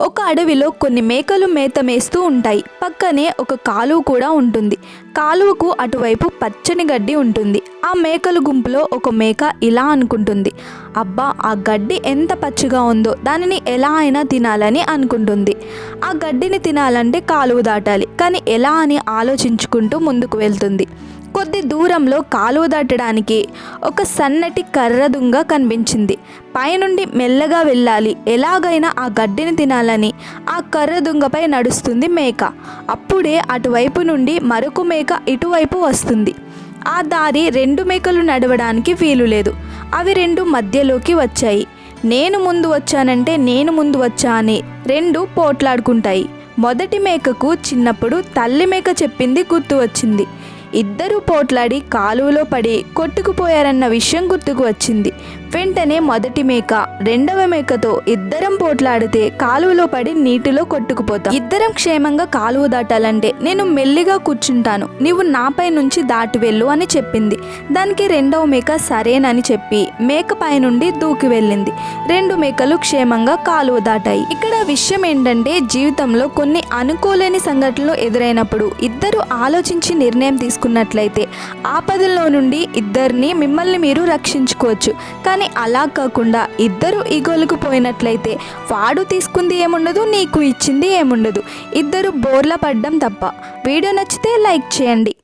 ఒక అడవిలో కొన్ని మేకలు మేత మేస్తూ ఉంటాయి. పక్కనే ఒక కాలువ కూడా ఉంటుంది. కాలువకు అటువైపు పచ్చని గడ్డి ఉంటుంది. ఆ మేకల గుంపులో ఒక మేక ఇలా అనుకుంటుంది. అబ్బా ఆ గడ్డి ఎంత పచ్చిగా ఉందో దానిని ఎలా అయినా తినాలని అనుకుంటుంది. ఆ గడ్డిని తినాలంటే కాలువ దాటాలి. కానీ ఎలా అని ఆలోచించుకుంటూ ముందుకు వెళ్తుంది. కొద్ది దూరంలో కాలువ దాటడానికి ఒక సన్నటి కర్ర దుంగ కనిపించింది. పైనుండి మెల్లగా వెళ్ళాలి. ఎలాగైనా ఆ గడ్డిని తినాలని ఆ కర్ర దుంగపై నడుస్తుంది మేక. అప్పుడే అటువైపు నుండి మరొక మేక ఇటువైపు వస్తుంది. ఆ దారి రెండు మేకలు నడవడానికి వీలు లేదు. అవి రెండు మధ్యలోకి వచ్చాయి. నేను ముందు వచ్చానంటే నేను ముందు వచ్చా అని రెండు పోట్లాడుకుంటాయి. మొదటి మేకకు చిన్నప్పుడు తల్లి మేక చెప్పింది గుర్తు వచ్చింది. ఇద్దరూ పోట్లాడి కాలువలో పడి కొట్టుకుపోయారన్న విషయం గుర్తుకు వచ్చింది. వెంటనే మొదటి మేక రెండవ మేకతో ఇద్దరం పోట్లాడితే కాలువలో పడి నీటిలో కొట్టుకుపోతాం. ఇద్దరం క్షేమంగా కాలువ దాటాలంటే నేను మెల్లిగా కూర్చుంటాను. నీవు నాపై నుంచి దాటి వెళ్ళు అని చెప్పింది. దానికి రెండవ మేక సరేనని చెప్పి మేక పై నుండి దూకి వెళ్ళింది. రెండు మేకలు క్షేమంగా కాలువ దాటాయి. ఇక్కడ విషయం ఏంటంటే జీవితంలో కొన్ని అనుకోలేని సంఘటనలు ఎదురైనప్పుడు ఇద్దరు ఆలోచించి నిర్ణయం తీసుకున్నట్లయితే ఆపదల్లో నుండి ఇద్దరిని మిమ్మల్ని మీరు రక్షించుకోవచ్చు. కానీ అలా కాకుండా ఇద్దరు ఈగోలకు పోయినట్లయితే వాడు తీసుకుంది ఏముండదు నీకు ఇచ్చింది ఏముండదు. ఇద్దరు బోర్ల పడ్డం తప్ప. వీడియో నచ్చితే లైక్ చేయండి.